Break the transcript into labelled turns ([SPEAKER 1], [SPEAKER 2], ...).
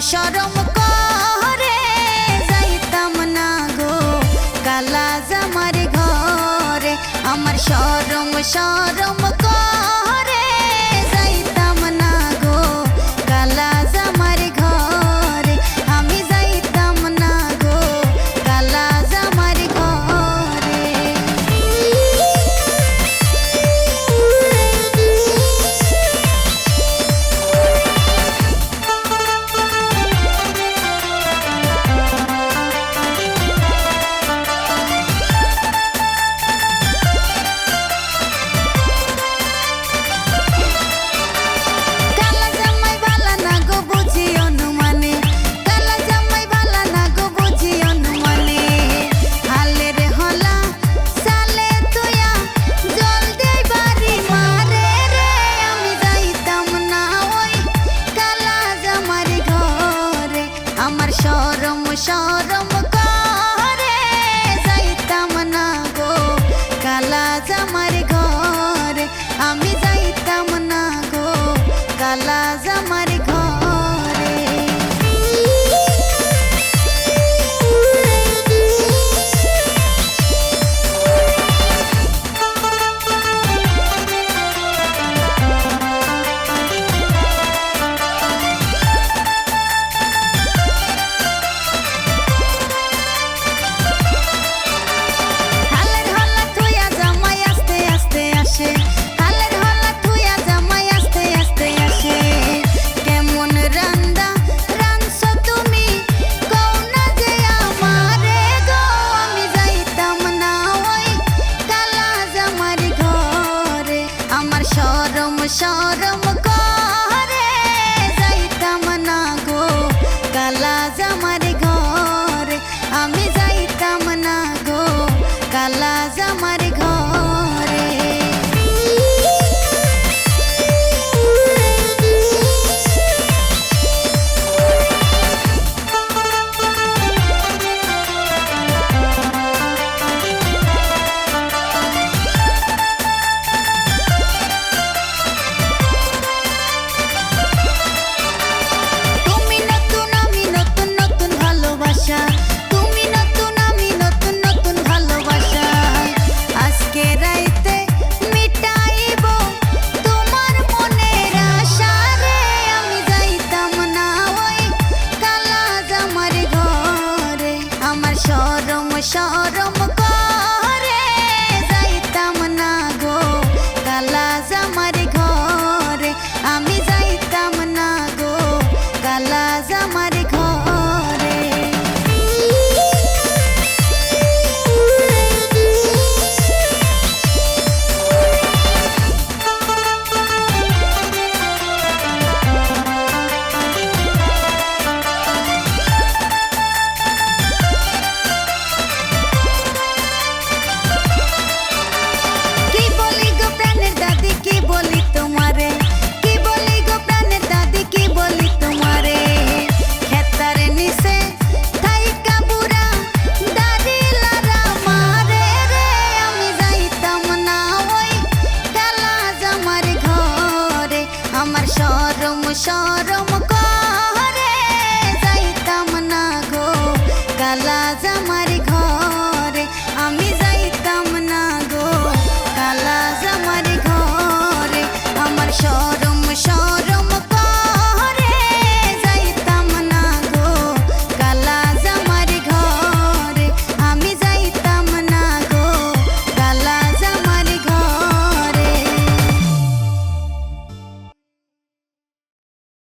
[SPEAKER 1] সরম করে যাইতাম না গো কালা জামার ঘরে। আমার সরম সরম করে। 笑 কালা জামার চরম সব